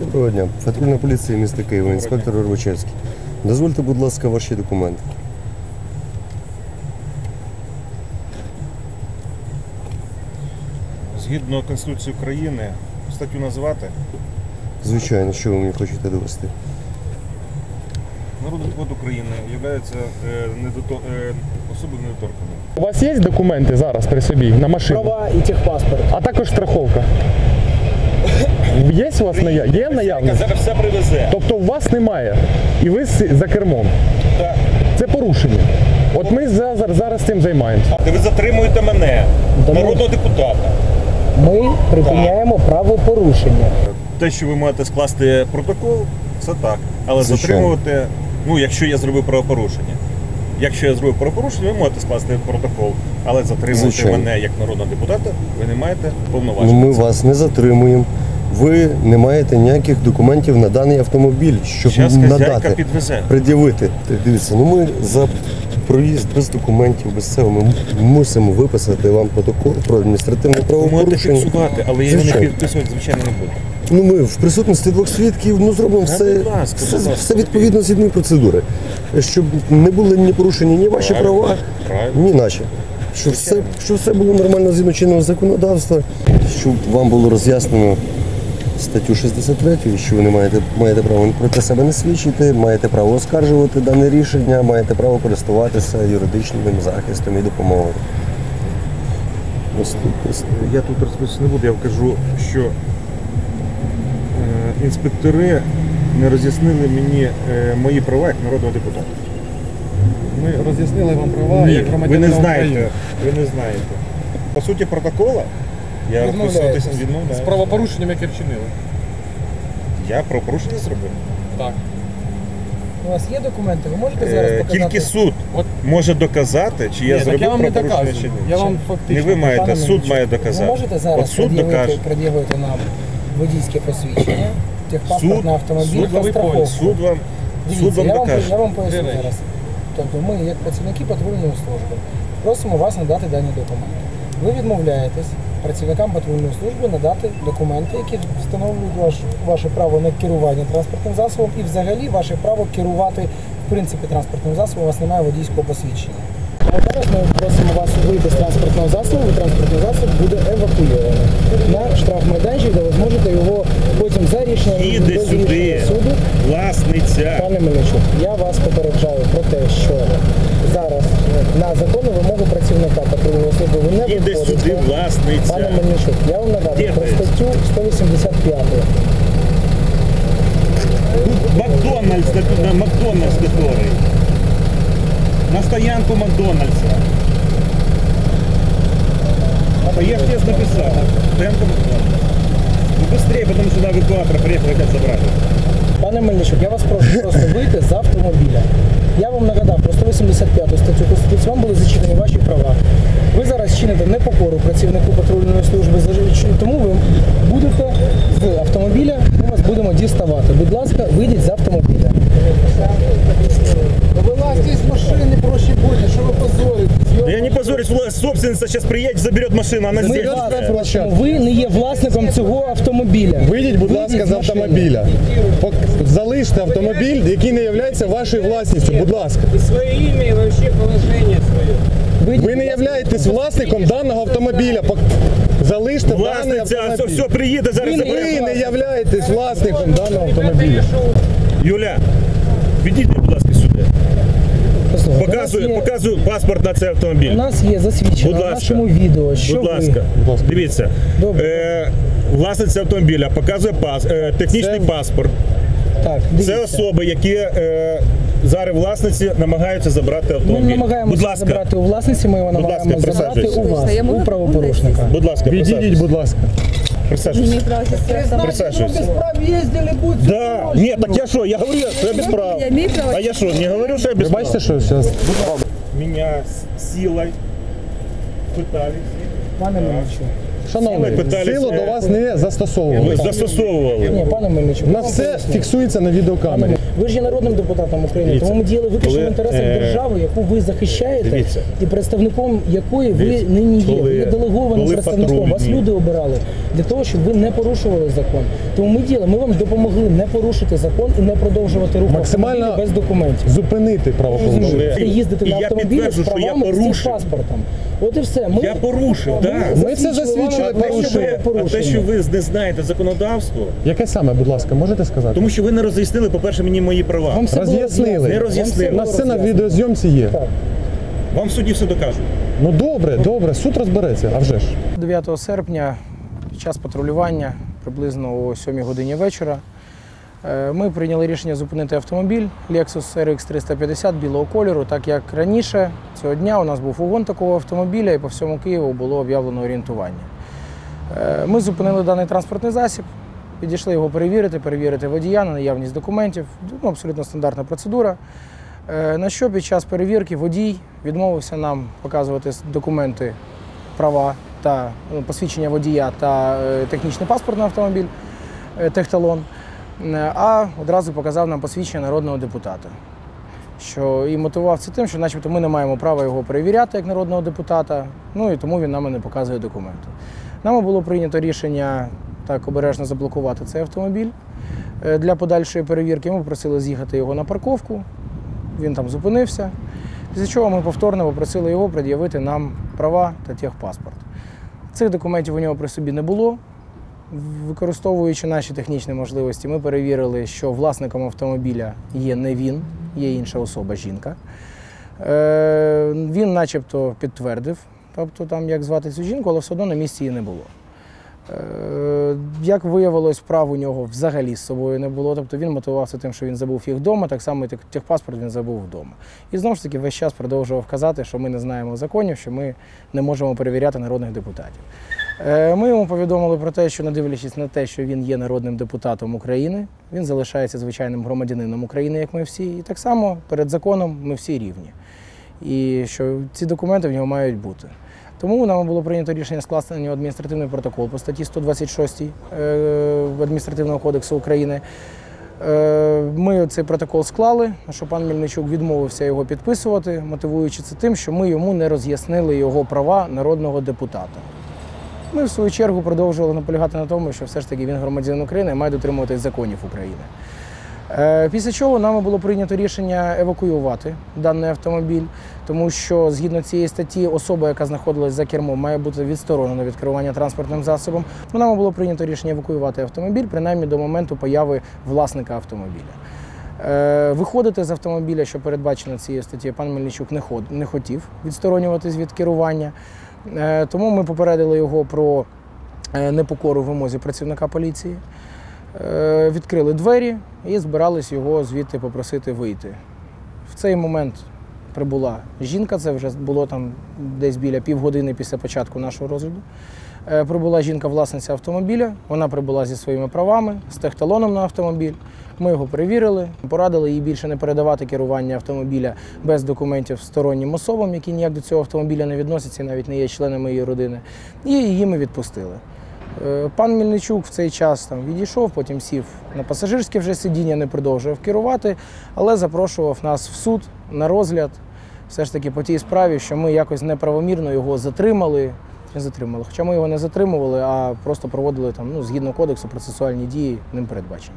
Доброго дня. Патрульна поліція міста Києва, інспектор Горбачевський. Дозвольте, будь ласка, ваші документи. Згідно Конституції України, статтю називати Звичайно, що ви мені хочете довести? народний депутат України є е, е, особою недоторканою. У вас є документи зараз при собі на машину? Права і техпаспорт. А також страховка. Є у вас ная... є наявність? Зараз все привезе. Тобто у вас немає. І ви за кермом. Так. Це порушення. От ми зараз, зараз цим займаємося. Ви затримуєте мене, ми- народного депутата. Ми припиняємо правопорушення. Те, що ви маєте скласти протокол, це так. Але Звичайно. затримувати, ну якщо я зробив правопорушення. Якщо я зробив правопорушення, ви можете скласти протокол, але затримувати Звичайно. мене як народного депутата, ви не маєте Ну, повноважень. ми вас не затримуємо. Ви не маєте ніяких документів на даний автомобіль, щоб хазяйка надати, підвезе. пред'явити. Дивіться, ну ми за проїзд без документів, без цього ми мусимо виписати вам протокол про адміністративне Ви можете правопорушення. фіксувати, але я його не Звичайно. підписувати, звичайно, не буду. Ну ми в присутності двох свідків ну зробимо Та, все, будь ласка, все, будь ласка, все відповідно згідно процедури, щоб не були ні порушені ні ваші Правильно, права, правильно. ні наші. Щоб все, щоб все було нормально згідно чинного законодавства, щоб вам було роз'яснено статтю 63, що ви не маєте, маєте право проти себе не свідчити, маєте право оскаржувати дане рішення, маєте право користуватися юридичним захистом і допомогою. Я тут розповісти не буду, я кажу, що е, інспектори не роз'яснили мені е, мої права як народного депутата. Ми роз'яснили вам права Ні, ви не знаєте. Ви не знаєте. По суті, протокола я Відмовляєтесь. відмовляю. З правопорушенням, яке вчинили. Я про порушення зробив. Так. У вас є документи? Ви можете зараз Е, показати? Тільки суд От- може доказати, чи я Ні, так зробив я вам не правопорушення доказую. чи ні. Я вам Не ви маєте, Пане суд має Ви доказати. можете зараз От суд пред'явити, докаже. пред'явити нам водійське посвідчення, техпаспорт Суд, на автомобіль суд, та вам- страховку. суд вам, суд Дивіться, вам я вам, докаже. я вам поясню Три речі. зараз. Тобто ми, як працівники патрульної служби, просимо вас надати дані документи. Ви відмовляєтесь працівникам патрульної служби надати документи, які встановлюють ваш, ваше право на керування транспортним засобом і взагалі ваше право керувати в принципі транспортним засобом, у вас немає водійського посвідчення. А зараз ми просимо вас вийти з транспортного засобу, і транспортний засіб буде евакуйований на штрафмайданчик, де ви зможете його потім за рішенням Їде без сюди. рішення суду Власниця. Пане Мельничук, я вас попереджаю про те, що зараз на законну вимогу працівника патрульної служби ви не Їде виходите. сюди власниця. Пане Мельничук, я вам нагадую про Їде. статтю 185. Тут Макдональдс, да, тут на Макдональдс который. На стоянку Макдональдса. А я же тебе написал. Стоянка Макдональдса. Ну быстрее, потому что сюда эвакуатор приехал хотят забрать. Пане Мельничук, я вас прошу просто вийти з автомобіля. Я вам нагадав про 185 статтю Конституції, вам були зачинені ваші права. Ви зараз чините непокору працівнику патрульної служби, тому ви будете з автомобіля, ми вас будемо діставати. Будь ласка, вийдіть з автомобіля. Собственница сейчас приедет, заберет машину, она здесь. ви не є власником цього автомобіля. Вийдіть, будь ласка, з машини. автомобіля. Пок- Залиште автомобіль, який не є вашою власністю. Будь ласка. И свое имя, и вообще положение свое. Вийдіть, Ви не будь ласка. являєтесь власником даного автомобіля. Пок- Залиште даний Власниця, все, автомобіль. все, приїде зараз. Ви не забере. Ви не являєтесь власником даного Ребята, автомобіля. я шел Юля, підійди, будь ласка, сюди. Послухайте, у Показую, є- показую паспорт на цей автомобіль. У нас є засвідчено Будь на нашому відео, що Будь ласка, ласка. дивіться. Добре. Е, власниця автомобіля показує пас, е, технічний Це- паспорт. Так, дивіться. Це особи, які е, зараз власниці намагаються забрати Ми автомобіль. не намагаємося Будь ласка, забрати у власниці, ми його намагаємося забрати у вас, у правопорушника. будь ласка, Відійдіть, будь ласка. Присаживайся. будет Да, нет, так я что, я говорю, что я без прав. А я что, не говорю, что я без прав? бачите, що зараз Меня с силой пытались. Пане. Мельничук, Шановний, Ми силу е, до вас не застосовували. Застосовували. Ні, пане Мельничук. У я нас вам все поясню. фіксується на відеокамері. Ви ж є народним депутатом України, Дивіться, тому ми діяли виключно коли, в інтересах е, держави, яку ви захищаєте, дивіться. і представником якої ви Дивіться, нині є. коли ви є делегованим були представником. Вас патрульні. люди обирали для того, щоб ви не порушували закон. Тому ми діяли. Ми вам допомогли не порушити закон і не продовжувати рух Максимально автомобіля без документів. Зупинити правопорушення. Коли- Ви їздите І на я автомобілі з підтверджую, що я правами з цим порушив. паспортом. От і все. Ми, Я порушив, Ми так. Ми це засвідчили А те, що порушення. ви, а те, що ви не знаєте законодавство, Яке саме, будь ласка, можете сказати? тому що ви не роз'яснили, по-перше, мені мої права. Вам все було Роз'яснили. Не роз'яснили. У все нас все на відеозйомці є. Так. Вам в суді все докажуть. Ну добре, добре, суд розбереться, а вже ж. 9 серпня під час патрулювання приблизно о 7 годині вечора ми прийняли рішення зупинити автомобіль Lexus RX 350 білого кольору, так як раніше цього дня у нас був угон такого автомобіля і по всьому Києву було об'явлено орієнтування. Е, Ми зупинили даний транспортний засіб, підійшли його перевірити, перевірити водія на наявність документів. Ну, абсолютно стандартна процедура. Е, На що під час перевірки водій відмовився нам показувати документи, права та ну, посвідчення водія та е, технічний паспорт на автомобіль, е, техталон, Е, а одразу показав нам посвідчення народного депутата. Що і мотивував це тим, що начебто ми не маємо права його перевіряти як народного депутата, ну і тому він нам не показує документи. Нами було прийнято рішення так обережно заблокувати цей автомобіль е, для подальшої перевірки. Ми попросили з'їхати його на парковку, він там зупинився. Після чого ми повторно попросили його пред'явити нам права та техпаспорт. Цих документів у нього при собі не було. Використовуючи наші технічні можливості, ми перевірили, що власником автомобіля є не він, є інша особа, жінка. Е, Він начебто підтвердив, тобто там як звати цю жінку, але все одно на місці її не було. Е, Як виявилось, прав у нього взагалі з собою не було. Тобто він мотивувався тим, що він забув їх вдома, так само і техпаспорт він забув вдома. І знову ж таки весь час продовжував казати, що ми не знаємо законів, що ми не можемо перевіряти народних депутатів. Е, Ми йому повідомили про те, що не дивлячись на те, що він є народним депутатом України, він залишається звичайним громадянином України, як ми всі. І так само перед законом ми всі рівні. І що ці документи в нього мають бути. Тому нам було прийнято рішення скласти на нього адміністративний протокол по статті 126 е, адміністративного кодексу України. Е, Ми цей протокол склали, що пан Мельничук відмовився його підписувати, мотивуючи це тим, що ми йому не роз'яснили його права народного депутата. Ми, в свою чергу, продовжували наполягати на тому, що все ж таки він громадянин України і має дотримуватись законів України. Е, Після чого нами було прийнято рішення евакуювати даний автомобіль, тому що згідно цієї статті особа, яка знаходилась за кермом, має бути відсторонена від керування транспортним засобом. Нами було прийнято рішення евакуювати автомобіль, принаймні до моменту появи власника автомобіля. Е, Виходити з автомобіля, що передбачено цією статтєю, пан Мельничук не, хотів відсторонюватись від керування. Е, Тому ми попередили його про непокору вимозі працівника поліції. Е, Відкрили двері і збирались його звідти попросити вийти. В цей момент прибула жінка, це вже було там десь біля півгодини після початку нашого розгляду. Е, Прибула жінка-власниця автомобіля, вона прибула зі своїми правами, з техталоном на автомобіль. Ми його перевірили, порадили їй більше не передавати керування автомобіля без документів стороннім особам, які ніяк до цього автомобіля не відносяться навіть не є членами її родини. І її ми відпустили. Е, Пан Мільничук в цей час там відійшов, потім сів на пасажирське вже сидіння, не продовжував керувати, але запрошував нас в суд на розгляд. Все ж таки по тій справі, що ми якось неправомірно його затримали. Не затримали. Хоча ми його не затримували, а просто проводили там, ну, згідно кодексу, процесуальні дії ним передбачені.